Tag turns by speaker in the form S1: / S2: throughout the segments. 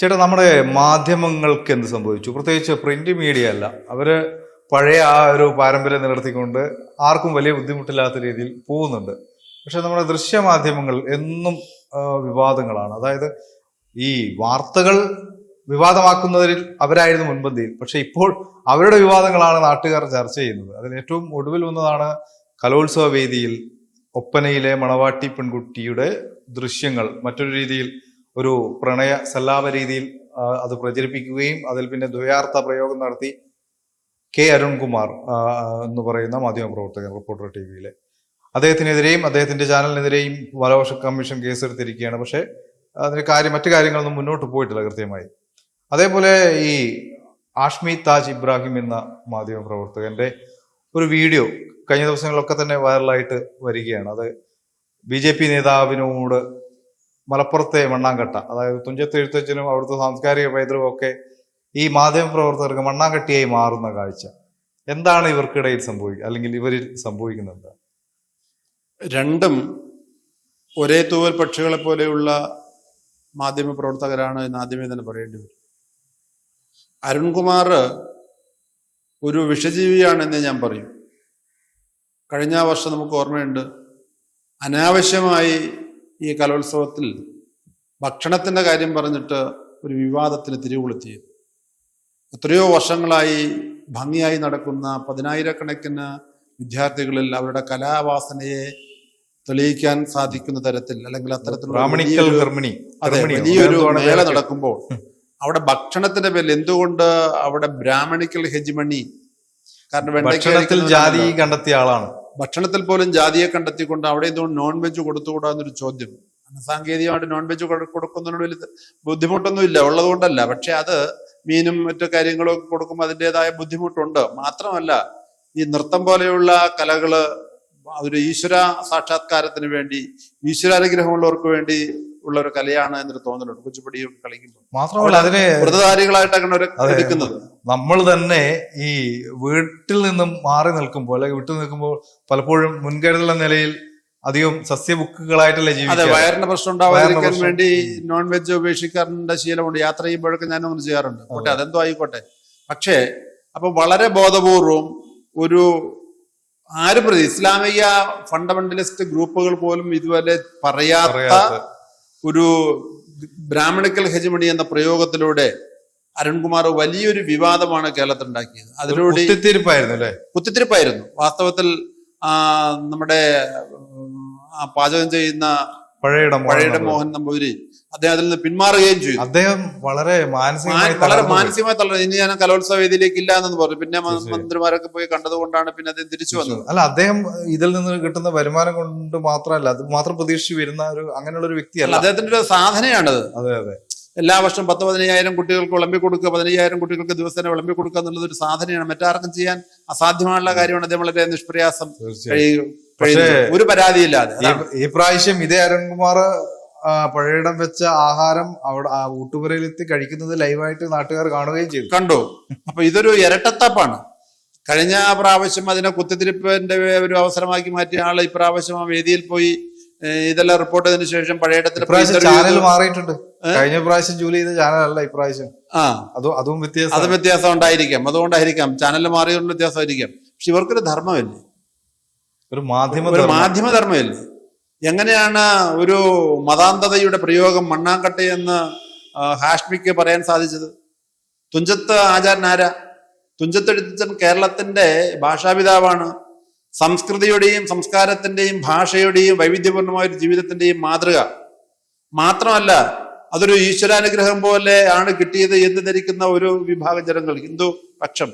S1: ചേട്ടാ നമ്മുടെ മാധ്യമങ്ങൾക്ക് എന്ത് സംഭവിച്ചു? പ്രത്യേകിച്ച് പ്രിന്റ് മീഡിയ അല്ല. അവർ പഴയ ആ ഒരു പാരമ്പര്യം നിലർത്തിക്കൊണ്ട് ആർക്കും വലിയ ബുദ്ധിമുട്ടില്ലാത്ത രീതിയിൽ പോകുന്നുണ്ട്. പക്ഷെ നമ്മുടെ ദൃശ്യമാധ്യമങ്ങൾ എന്നും വിവാദങ്ങളാണ്. അതായത് ഈ വാർത്തകൾ വിവാദമാക്കുന്നതിൽ അവരായിരുന്നു മുൻപന്തിയിൽ. പക്ഷെ ഇപ്പോൾ അവരുടെ വിവാദങ്ങളാണ് നാട്ടുകാർ ചർച്ച ചെയ്യുന്നത്. അതിൽ ഏറ്റവും ഒടുവിൽ വന്നതാണ് കലോത്സവ വേദിയിൽ ഒപ്പനയിലെ മണവാട്ടി പെൺകുട്ടിയുടെ ദൃശ്യങ്ങൾ. മറ്റൊരു രീതിയിൽ ഒരു പ്രണയ സല്ലാപ രീതിയിൽ അത് പ്രചരിപ്പിക്കുകയും അതിൽ പിന്നെ ദ്വയാർത്ഥ പ്രയോഗം നടത്തി കെ അരുൺകുമാർ എന്ന് പറയുന്ന മാധ്യമപ്രവർത്തകൻ റിപ്പോർട്ടർ ടി വിയിലെ അദ്ദേഹത്തിനെതിരെയും അദ്ദേഹത്തിന്റെ ചാനലിനെതിരെയും വലവർഷ കമ്മീഷൻ കേസെടുത്തിരിക്കുകയാണ്. പക്ഷേ അതിന് കാര്യം മറ്റു കാര്യങ്ങളൊന്നും മുന്നോട്ട് പോയിട്ടില്ല കൃത്യമായി. അതേപോലെ ഈ ആഷ്മി താജ് ഇബ്രാഹിം എന്ന മാധ്യമപ്രവർത്തകന്റെ ഒരു വീഡിയോ കഴിഞ്ഞ ദിവസങ്ങളിലൊക്കെ തന്നെ വൈറലായിട്ട് വരികയാണ്. അത് ബി ജെ പി നേതാവിനോട് മലപ്പുറത്തെ മണ്ണാങ്കട്ട അതായത് തുഞ്ചത്ത് എഴുത്തച്ഛനും അവിടുത്തെ സാംസ്കാരിക പൈതൃകവും ഒക്കെ ഈ മാധ്യമ പ്രവർത്തകർക്ക് മണ്ണാങ്കട്ടിയായി മാറുന്ന കാഴ്ച. എന്താണ് ഇവർക്കിടയിൽ സംഭവിക്കുക അല്ലെങ്കിൽ ഇവരിൽ സംഭവിക്കുന്നത്?
S2: രണ്ടും ഒരേ തൂവൽ പക്ഷികളെ പോലെയുള്ള മാധ്യമ പ്രവർത്തകരാണ് എന്ന് ആദ്യമേ തന്നെ പറയേണ്ടി വരും. അരുൺകുമാർ ഒരു വിഷജീവിയാണെന്ന് ഞാൻ പറയും. കഴിഞ്ഞ വർഷം നമുക്ക് ഓർമ്മയുണ്ട് അനാവശ്യമായി ഈ കലോത്സവത്തിൽ ഭക്ഷണത്തിന്റെ കാര്യം പറഞ്ഞിട്ട് ഒരു വിവാദത്തിന് തിരികൊളുത്തിയത് എത്രയോ വർഷങ്ങളായി ഭംഗിയായി നടക്കുന്ന പതിനായിരക്കണക്കിന് വിദ്യാർത്ഥികളിൽ അവരുടെ കലാവാസനയെ തെളിയിക്കാൻ സാധിക്കുന്ന തരത്തിൽ അല്ലെങ്കിൽ അത്തരത്തിലുള്ള
S1: ബ്രാഹ്മണിക്കൽ
S2: വലിയൊരു- അതെ മേള നടക്കുമ്പോൾ അവിടെ ഭക്ഷണത്തിന്റെ പേരിൽ എന്തുകൊണ്ട് അവിടെ ബ്രാഹ്മണിക്കൽ ഹെജിമണി? കാരണം
S1: ജാതി. കണ്ടെത്തിയ ആളാണ്.
S2: ഭക്ഷണത്തിൽ പോലും ജാതിയെ കണ്ടെത്തിക്കൊണ്ട് അവിടെ എന്തുകൊണ്ട് നോൺ വെജ് കൊടുത്തുകൂടാ എന്നൊരു ചോദ്യം സാങ്കേതികമായിട്ട് നോൺ വെജ് കൊടുക്കുന്നതിനോട് വലിയ ബുദ്ധിമുട്ടൊന്നും ഇല്ല ഉള്ളതുകൊണ്ടല്ല. പക്ഷെ അത് മീനും മറ്റു കാര്യങ്ങളും ഒക്കെ കൊടുക്കുമ്പോൾ അതിന്റെതായ ബുദ്ധിമുട്ടുണ്ട്. മാത്രമല്ല ഈ നൃത്തം പോലെയുള്ള കലകൾ ഒരു ഈശ്വര സാക്ഷാത്കാരത്തിന് വേണ്ടി ഈശ്വരാനുഗ്രഹമുള്ളവർക്ക് വേണ്ടി ഉള്ള ഒരു കലയാണ് എന്നൊരു തോന്നലുണ്ട്. കുച്ചിപ്പടി കളിക്കുമ്പോൾ
S1: മാത്രമല്ല അതിന്
S2: വ്രതധാരികളായിട്ടാണ് ഒരു
S1: അതെ.
S2: എടുക്കുന്നത്.
S1: നമ്മൾ തന്നെ ഈ വീട്ടിൽ നിന്നും മാറി നിൽക്കുമ്പോൾ അല്ലെങ്കിൽ വിട്ടു നിൽക്കുമ്പോൾ പലപ്പോഴും മുൻകരുതൽ എന്ന നിലയിൽ അധികം സസ്യബുക്കുകളായിട്ടല്ലേ
S2: അതെ
S1: ജീവിക്കുക
S2: വയറിന് പ്രശ്നം ഉണ്ടാവാതിരിക്കാൻ വേണ്ടി നോൺ വെജ് ഉപേക്ഷിക്കാറുണ്ട് ശീലമുണ്ട്. യാത്ര ചെയ്യുമ്പോഴൊക്കെ ഞാൻ ഒന്ന് ചെയ്യാറുണ്ട്. പക്ഷെ അതെന്തോ ആയിക്കോട്ടെ. പക്ഷേ അപ്പൊ വളരെ ബോധപൂർവം ഒരു ആരും പ്രതി ഇസ്ലാമിക ഫണ്ടമെന്റലിസ്റ്റ് ഗ്രൂപ്പുകൾ പോലും ഇതുവരെ പറയാത്ത ഒരു ബ്രാഹ്മണിക്കൽ ഹെജിമണി എന്ന പ്രയോഗത്തിലൂടെ അരുൺകുമാർ വലിയൊരു വിവാദമാണ് കേരളത്തിൽ ഉണ്ടാക്കിയത് അതിലൂടെ
S1: കുത്തിത്തിരിപ്പായിരുന്നു അല്ലെ?
S2: കുത്തിത്തിരിപ്പായിരുന്നു. വാസ്തവത്തിൽ നമ്മുടെ പാചകം ചെയ്യുന്ന
S1: പഴയുടെ
S2: പഴയുടെ
S1: മോഹൻ
S2: നമ്പൂതിരി. അദ്ദേഹം അതിൽ നിന്ന് പിന്മാറുകയും ചെയ്തു.
S1: അദ്ദേഹം വളരെ മാനസികമായി
S2: വളരെ മാനസികമായി തളർന്നു. ഇനി ഞാൻ കലോത്സവ വേദിയിലേക്ക് ഇല്ല എന്ന് പറഞ്ഞു. പിന്നെ മന്ത്രിമാരൊക്കെ പോയി കണ്ടതുകൊണ്ടാണ് പിന്നെ അദ്ദേഹം തിരിച്ചു വന്നത്.
S1: അല്ല അദ്ദേഹം ഇതിൽ നിന്ന് കിട്ടുന്ന വരുമാനം കൊണ്ട് മാത്രമല്ല അത് മാത്രം പ്രതീക്ഷിച്ച് വരുന്ന ഒരു അങ്ങനെയുള്ള ഒരു വ്യക്തിയല്ല.
S2: അദ്ദേഹത്തിന്റെ ഒരു സാധനയാണത്.
S1: അതെ അതെ.
S2: എല്ലാ വർഷം പത്ത് പതിനയ്യായിരം കുട്ടികൾക്ക് വിളമ്പി കൊടുക്കുക പതിനയ്യായിരം കുട്ടികൾക്ക് ദിവസേന വിളമ്പി കൊടുക്കുക എന്നുള്ളത് ഒരു സാധനയാണ് മറ്റാർക്കും ചെയ്യാൻ അസാധ്യമായുള്ള കാര്യമാണ്. അദ്ദേഹം വളരെ നിഷ്പ്രയാസം. ഒരു പരാതിയില്ലാതെ
S1: ഈ- പ്രാവശ്യം ഇതേ അരുൺകുമാർ പഴയടം വെച്ച ആഹാരം അവിടെ ആ ഊട്ടുപുരയിലെത്തി കഴിക്കുന്നത് ലൈവായിട്ട് നാട്ടുകാർ കാണുകയും ചെയ്തു.
S2: കണ്ടു. അപ്പൊ ഇതൊരു ഇരട്ടത്തപ്പാണ്. കഴിഞ്ഞ പ്രാവശ്യം അതിനെ കുത്തിത്തിരിപ്പിന്റെ ഒരു അവസരമാക്കി മാറ്റിയ ആൾ ഇപ്രാവശ്യം ആ വേദിയിൽ പോയി ഇതെല്ലാം റിപ്പോർട്ട് ചെയ്തതിനു ശേഷം പഴയ
S1: ഇടത്തിൽ ചാനൽ മാറിയിട്ടുണ്ട്. കഴിഞ്ഞ പ്രാവശ്യം ജോലി ചെയ്ത ചാനൽ അല്ല ഇപ്രാവശ്യം.
S2: ആ.
S1: അതും അതും
S2: അത്
S1: വ്യത്യാസം
S2: വ്യത്യാസം ഉണ്ടായിരിക്കാം. അതുകൊണ്ടായിരിക്കാം ചാനൽ മാറിയതുകൊണ്ട് വ്യത്യാസമായിരിക്കാം. പക്ഷെ ഇവർക്കൊരു ധർമ്മമില്ലേ?
S1: ഒരു മാധ്യമ
S2: ഒരു
S1: ധർമ്മം.
S2: മാധ്യമ ധർമ്മമില്ലേ? എങ്ങനെയാണ് ഒരു മതാന്തതയുടെ പ്രയോഗം മണ്ണാങ്കട്ട എന്ന് ഹാഷ്മിക്ക് പറയാൻ സാധിച്ചത്? തുഞ്ചത്ത് ആചാരൻ ആരാ? തുഞ്ചത്തെഴുത്തച്ഛൻ കേരളത്തിന്റെ ഭാഷാപിതാവാണ്. സംസ്കൃതിയുടെയും സംസ്കാരത്തിന്റെയും ഭാഷയുടെയും വൈവിധ്യപൂർണമായ ഒരു ജീവിതത്തിന്റെയും മാതൃക. മാത്രമല്ല അതൊരു ഈശ്വരാനുഗ്രഹം പോലെ ആണ് കിട്ടിയത് എന്ന് ധരിക്കുന്ന ഒരു വിഭാഗം ജനങ്ങൾ. ഹിന്ദു പക്ഷം.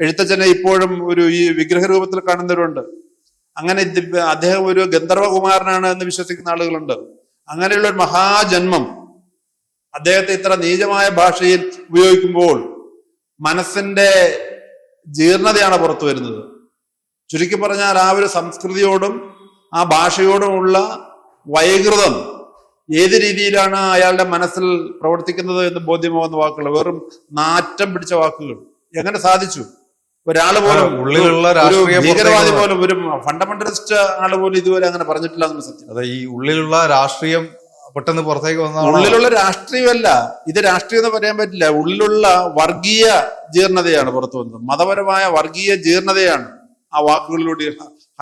S2: എഴുത്തച്ഛനെ ഇപ്പോഴും ഒരു ഈ വിഗ്രഹ രൂപത്തിൽ കാണുന്നവരുണ്ട്. അങ്ങനെ അദ്ദേഹം ഒരു ഗന്ധർവകുമാരനാണ് എന്ന് വിശ്വസിക്കുന്ന ആളുകളുണ്ട്. അങ്ങനെയുള്ള ഒരു മഹാജന്മം അദ്ദേഹത്തെ ഇത്ര നീചമായ ഭാഷയിൽ ഉപയോഗിക്കുമ്പോൾ മനസ്സിന്റെ ജീർണതയാണ് പുറത്തു വരുന്നത്. ചുരുക്കി പറഞ്ഞാൽ ആ ഒരു സംസ്കൃതിയോടും ആ ഭാഷയോടുമുള്ള വൈകൃതം ഏത് രീതിയിലാണ് അയാളുടെ മനസ്സിൽ പ്രവർത്തിക്കുന്നത് എന്ന് ബോധ്യമാകുന്ന വാക്കുകൾ? വെറും നാറ്റം പിടിച്ച വാക്കുകൾ. എങ്ങനെ സാധിച്ചു? ഒരാൾ പോലും
S1: ഉള്ളിലുള്ള
S2: ഭീകരവാദി പോലും ഒരു ഫണ്ടമെന്റലിസ്റ്റ് ആൾ പോലും ഇതുവരെ അങ്ങനെ പറഞ്ഞിട്ടില്ല എന്നുള്ള സത്യം.
S1: അതെ ഈ ഉള്ളിലുള്ള രാഷ്ട്രീയം പെട്ടെന്ന് പുറത്തേക്ക് വന്ന
S2: ഉള്ളിലുള്ള രാഷ്ട്രീയമല്ല. ഇത് രാഷ്ട്രീയം എന്ന് പറയാൻ പറ്റില്ല. ഉള്ളിലുള്ള വർഗീയ ജീർണതയാണ് പുറത്തു വന്നത്. മതപരമായ വർഗീയ ജീർണതയാണ് ആ വാക്കുകളിലൂടെ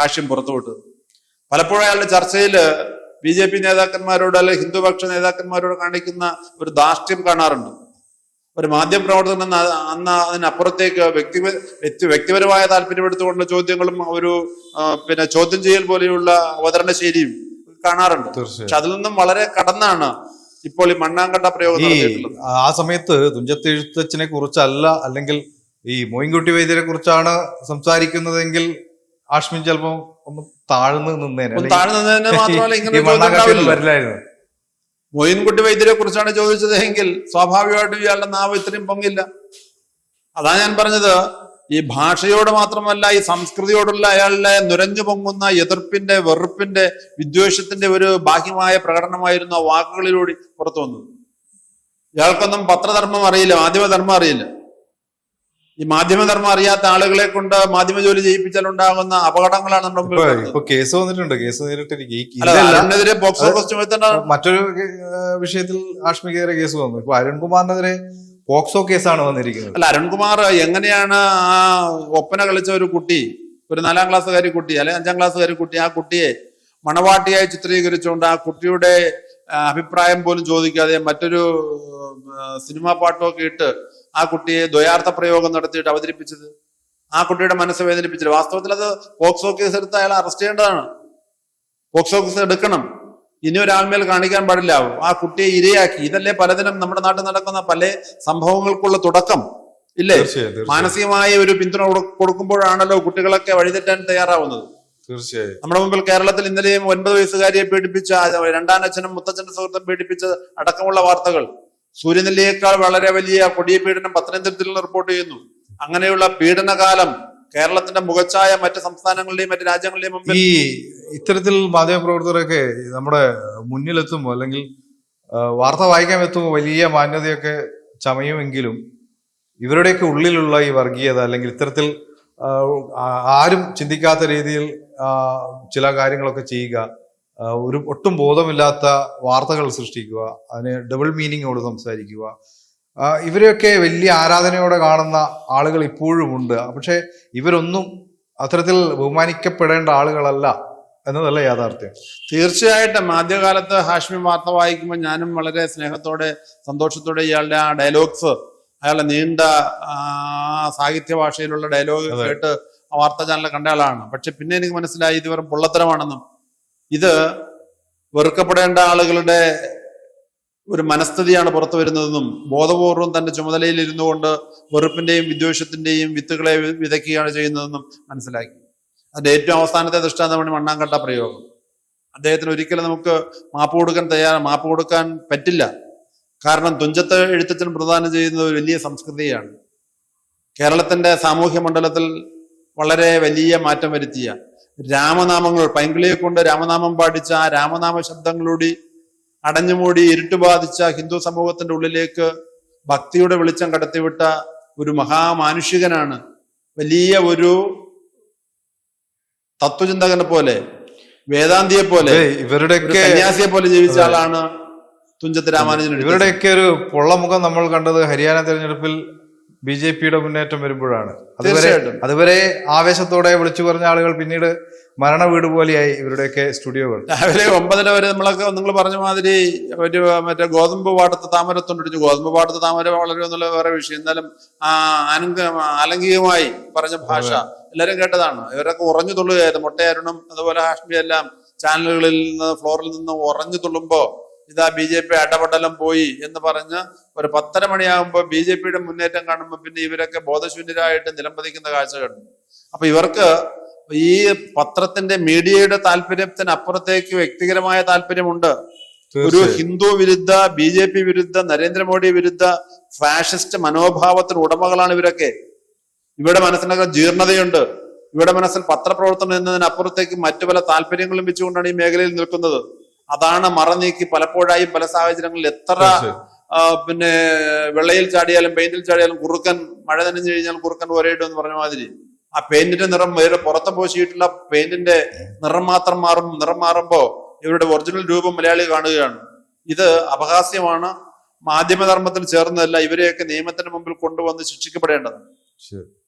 S2: ഹാഷ്യം പുറത്തുവിട്ടത്. പലപ്പോഴും അയാളുടെ ചർച്ചയിൽ ബി ജെ പി നേതാക്കന്മാരോട് അല്ലെ ഹിന്ദുപക്ഷ നേതാക്കന്മാരോട് കാണിക്കുന്ന ഒരു ധാർഷ്ട്യം കാണാറുണ്ട്. ഒരു മാധ്യമ പ്രവർത്തകൻ എന്ന അന്ന് അതിനപ്പുറത്തേക്ക് വ്യക്തി വ്യക്തി വ്യക്തിപരമായ താല്പര്യമെടുത്തുകൊണ്ടുള്ള ചോദ്യങ്ങളും ഒരു പിന്നെ ചോദ്യം ചെയ്യൽ പോലെയുള്ള അവതരണ ശൈലിയും കാണാറുണ്ട് പക്ഷെ അതിൽ നിന്നും വളരെ കടന്നാണ് ഇപ്പോൾ ഈ മണ്ണാങ്കട്ട പ്രയോഗം
S1: ആ സമയത്ത് തുഞ്ചത്ത് എഴുത്തച്ഛനെ കുറിച്ചല്ല അല്ലെങ്കിൽ ഈ മോയിൻകുട്ടി വൈദ്യരെ കുറിച്ചാണ് സംസാരിക്കുന്നതെങ്കിൽ ആഷ്മിൻ ചിലപ്പോ ഒന്ന് താഴ്ന്നു നിന്നേനെ
S2: താഴ്ന്നു നിന്നതിന് മാത്രമല്ല ഇങ്ങനെ.
S1: വരില്ലായിരുന്നു.
S2: മൊയിൻകുട്ടി വൈദ്യരെ കുറിച്ചാണ് ചോദിച്ചത് എങ്കിൽ സ്വാഭാവികമായിട്ടും ഇയാളുടെ നാവ് ഇത്രയും പൊങ്ങില്ല. അതാ ഞാൻ പറഞ്ഞത് ഈ ഭാഷയോട് മാത്രമല്ല ഈ സംസ്കൃതിയോടുള്ള അയാളുടെ നുരഞ്ഞു പൊങ്ങുന്ന എതിർപ്പിന്റെ വെറുപ്പിന്റെ വിദ്വേഷത്തിന്റെ ഒരു ബാഹ്യമായ പ്രകടനമായിരുന്നു ആ വാക്കുകളിലൂടെ പുറത്തു വന്നത്. ഇയാൾക്കൊന്നും പത്രധർമ്മം അറിയില്ല മാധ്യമധർമ്മം അറിയില്ല. ഈ മാധ്യമധർമ്മം അറിയാത്ത ആളുകളെ കൊണ്ട് മാധ്യമ ജോലി ചെയ്യിപ്പിച്ചാൽ ഉണ്ടാകുന്ന അപകടങ്ങളാണ് നമ്മുടെ
S1: കേസ് വന്നിട്ടുണ്ട്. കേസ്
S2: നേരിട്ടെതിരെ ബോക്സ് ഓഫീസ്
S1: മറ്റൊരു വിഷയത്തിൽ ആഷ്മിക്കെതിരെ കേസ് വന്നു. ഇപ്പൊ അരുൺകുമാറിനെതിരെ പോക്സോ കേസാണ് വന്നിരിക്കുന്നത്.
S2: അല്ല അരുൺകുമാർ എങ്ങനെയാണ് ആ ഒപ്പന കളിച്ച ഒരു കുട്ടി ഒരു നാലാം ക്ലാസ്സുകാരി കുട്ടി അല്ലെങ്കിൽ അഞ്ചാം ക്ലാസ്സുകാരി കുട്ടി ആ കുട്ടിയെ മണവാട്ടിയായി ചിത്രീകരിച്ചുകൊണ്ട് ആ കുട്ടിയുടെ അഭിപ്രായം പോലും ചോദിക്കാതെ മറ്റൊരു സിനിമാ പാട്ടൊക്കെ ഇട്ട് ആ കുട്ടിയെ ദ്വയാർത്ഥ പ്രയോഗം നടത്തിയിട്ട് അവതരിപ്പിച്ചത്? ആ കുട്ടിയുടെ മനസ്സ് വേദനിപ്പിച്ചത് വാസ്തവത്തിൽ അത് പോക്സോ കേസ് എടുത്ത് അയാളെ അറസ്റ്റ് ചെയ്യേണ്ടതാണ്. പോക്സോ കേസ് എടുക്കണം. ഇനി ഒരാൾമേൽ കാണിക്കാൻ പാടില്ല. ആ കുട്ടിയെ ഇരയാക്കി. ഇതല്ലേ പലതിനും നമ്മുടെ നാട്ടിൽ നടക്കുന്ന പല സംഭവങ്ങൾക്കുള്ള തുടക്കം. ഇല്ലേ? മാനസികമായ ഒരു പിന്തുണ കൊടുക്കുമ്പോഴാണല്ലോ കുട്ടികളൊക്കെ വഴിതെറ്റാൻ തയ്യാറാവുന്നത്.
S1: തീർച്ചയായും.
S2: നമ്മുടെ മുമ്പിൽ കേരളത്തിൽ ഇന്നലെയും ഒൻപത് വയസ്സുകാരിയെ പീഡിപ്പിച്ച രണ്ടാം അച്ഛനും മുത്തച്ഛന്റെ സുഹൃത്തും പീഡിപ്പിച്ച അടക്കമുള്ള വാർത്തകൾ. സൂര്യനെല്ലിയേക്കാൾ വളരെ വലിയ കൊടിയ പീഡനം പത്തനംതിട്ടയിൽ റിപ്പോർട്ട് ചെയ്യുന്നു. അങ്ങനെയുള്ള പീഡനകാലം കേരളത്തിന്റെ മുഖച്ഛായ മറ്റ് സംസ്ഥാനങ്ങളുടെയും മറ്റ് രാജ്യങ്ങളുടെയും മുമ്പിൽ
S1: ഈ ഇത്തരത്തിൽ മാധ്യമപ്രവർത്തകരൊക്കെ നമ്മുടെ മുന്നിലെത്തുമ്പോൾ അല്ലെങ്കിൽ വാർത്ത വായിക്കാൻ എത്തുമ്പോൾ വലിയ മാന്യതയൊക്കെ ചമയുമെങ്കിലും ഇവരുടെയൊക്കെ ഉള്ളിലുള്ള ഈ വർഗീയത അല്ലെങ്കിൽ ഇത്തരത്തിൽ ആരും ചിന്തിക്കാത്ത രീതിയിൽ ചില കാര്യങ്ങളൊക്കെ ചെയ്യുക ഒരു ഒട്ടും ബോധമില്ലാത്ത വാർത്തകൾ സൃഷ്ടിക്കുക അതിന് ഡബിൾ മീനിങ്ങോട് സംസാരിക്കുക. ഇവരെയൊക്കെ വലിയ ആരാധനയോടെ കാണുന്ന ആളുകൾ ഇപ്പോഴും ഉണ്ട്. പക്ഷേ ഇവരൊന്നും അത്തരത്തിൽ ബഹുമാനിക്കപ്പെടേണ്ട ആളുകളല്ല എന്നതല്ല യാഥാർത്ഥ്യം.
S2: തീർച്ചയായിട്ടും. ആദ്യകാലത്ത് ഹാഷ്മി വാർത്ത വായിക്കുമ്പോൾ ഞാനും വളരെ സ്നേഹത്തോടെ സന്തോഷത്തോടെ ഇയാളുടെ ആ ഡയലോഗ്സ് അയാളുടെ നീണ്ട സാഹിത്യ ഭാഷയിലുള്ള ഡയലോഗ് കേട്ട് വാർത്താ ചാനൽ കണ്ട ആളാണ്. പക്ഷെ പിന്നെ എനിക്ക് മനസ്സിലായി ഇത് വെറും പൊള്ളത്തരമാണെന്നും ഇത് വെറുക്കപ്പെടേണ്ട ആളുകളുടെ ഒരു മനസ്ഥിതിയാണ് പുറത്തു വരുന്നതെന്നും ബോധപൂർവം തന്റെ ചുമതലയിൽ ഇരുന്നു കൊണ്ട് വെറുപ്പിന്റെയും വിദ്വേഷത്തിന്റെയും വിത്തുകളെ വിതയ്ക്കുകയാണ് ചെയ്യുന്നതെന്നും മനസ്സിലാക്കി. അതിന്റെ ഏറ്റവും അവസാനത്തെ ദൃഷ്ടാന്തമാണ് മണ്ണാങ്കട്ട പ്രയോഗം. അദ്ദേഹത്തിന് ഒരിക്കലും നമുക്ക് മാപ്പ് കൊടുക്കാൻ തയ്യാറ മാപ്പ് കൊടുക്കാൻ പറ്റില്ല. കാരണം തുഞ്ചത്ത് എഴുത്തച്ഛൻ പ്രദാനം ചെയ്യുന്ന ഒരു വലിയ സംസ്കൃതിയാണ്. കേരളത്തിന്റെ സാമൂഹ്യ മണ്ഡലത്തിൽ വളരെ വലിയ മാറ്റം വരുത്തിയ രാമനാമങ്ങൾ പൈങ്കിളിയെ കൊണ്ട് രാമനാമം പാടിച്ച ആ രാമനാമ ശബ്ദങ്ങളൂടി അടഞ്ഞുമൂടി ഇരുട്ട് ബാധിച്ച ഹിന്ദു സമൂഹത്തിന്റെ ഉള്ളിലേക്ക് ഭക്തിയുടെ വെളിച്ചം കടത്തിവിട്ട ഒരു മഹാമാനുഷികനാണ് വലിയ ഒരു തത്വചിന്തകനെ പോലെ വേദാന്തിയെ പോലെ
S1: ഇവരുടെയൊക്കെ
S2: സന്യാസിയെ പോലെ ജീവിച്ച ആളാണ് തുഞ്ചത്ത് രാമാനുജൻ.
S1: ഇവരുടെയൊക്കെ ഒരു പൊള്ളമുഖം നമ്മൾ കണ്ടത് ഹരിയാന തെരഞ്ഞെടുപ്പിൽ ബി ജെ പിയുടെ മുന്നേറ്റം വരുമ്പോഴാണ്. അതുവരെ അതുവരെ ആവേശത്തോടെ വിളിച്ചു പറഞ്ഞ ആളുകൾ പിന്നീട് മരണ വീട് പോലെയായി ഇവരുടെയൊക്കെ സ്റ്റുഡിയോകൾ.
S2: രാവിലെ ഒമ്പതര വരെ നമ്മളൊക്കെ നിങ്ങൾ പറഞ്ഞ മാതിരി ഒരു മറ്റേ ഗോതമ്പ് പാടത്ത് താമര തൊണ്ടിടിച്ചു ഗോതമ്പ് പാടത്ത് താമര വളരെ എന്നുള്ള വേറെ വിഷയം. എന്നാലും ആ ആനന്ദ ആലംഗികമായി പറഞ്ഞ ഭാഷ എല്ലാവരും കേട്ടതാണ്. ഇവരൊക്കെ ഉറഞ്ഞു തുള്ളുകയായിരുന്നു. മുട്ടയരുണും അതുപോലെ ഹാഷ്മി എല്ലാം ചാനലുകളിൽ നിന്ന് ഫ്ലോറിൽ നിന്ന് ഉറഞ്ഞു തുള്ളുമ്പോ ഇതാ ബി ജെ പി അടപടലം പോയി എന്ന് പറഞ്ഞ് ഒരു പത്തര മണിയാകുമ്പോൾ ബി ജെ പിയുടെ മുന്നേറ്റം കാണുമ്പോൾ പിന്നെ ഇവരൊക്കെ ബോധശൂന്യരായിട്ട് നിലംപതിക്കുന്ന കാഴ്ച കണ്ടു. അപ്പൊ ഇവർക്ക് ഈ പത്രത്തിന്റെ മീഡിയയുടെ താല്പര്യത്തിന് അപ്പുറത്തേക്ക് വ്യക്തിപരമായ താല്പര്യമുണ്ട്. ഒരു ഹിന്ദു വിരുദ്ധ ബി ജെ പി വിരുദ്ധ നരേന്ദ്രമോദി വിരുദ്ധ ഫാഷിസ്റ്റ് മനോഭാവത്തിന് ഉടമകളാണ് ഇവരൊക്കെ. ഇവരുടെ മനസ്സിനൊക്കെ ജീർണതയുണ്ട്. ഇവരുടെ മനസ്സിൽ പത്രപ്രവർത്തനം എന്നതിനപ്പുറത്തേക്ക് മറ്റു പല താല്പര്യങ്ങളും വെച്ചുകൊണ്ടാണ് ഈ മേഖലയിൽ നിൽക്കുന്നത്. അതാണ് മറനീക്കി പലപ്പോഴായും പല സാഹചര്യങ്ങളിൽ എത്ര പിന്നെ വെള്ളയിൽ ചാടിയാലും പെയിന്റിൽ ചാടിയാലും കുറുക്കൻ മഴ നനഞ്ഞു കഴിഞ്ഞാൽ കുറുക്കൻ ഒരേടും എന്ന് പറഞ്ഞ മാതിരി. ആ പെയിന്റിന്റെ നിറം വേറെ പുറത്ത് പോശിയിട്ടുള്ള പെയിന്റിന്റെ നിറം മാത്രം മാറും. നിറം മാറുമ്പോ ഇവരുടെ ഒറിജിനൽ രൂപം മലയാളി കാണുകയാണ്. ഇത് അപഹാസ്യമാണ്. മാധ്യമധർമ്മത്തിൽ ചേർന്നതല്ല ഇവരെയൊക്കെ നിയമത്തിന് മുമ്പിൽ കൊണ്ടുവന്ന് ശിക്ഷിക്കപ്പെടേണ്ടത്.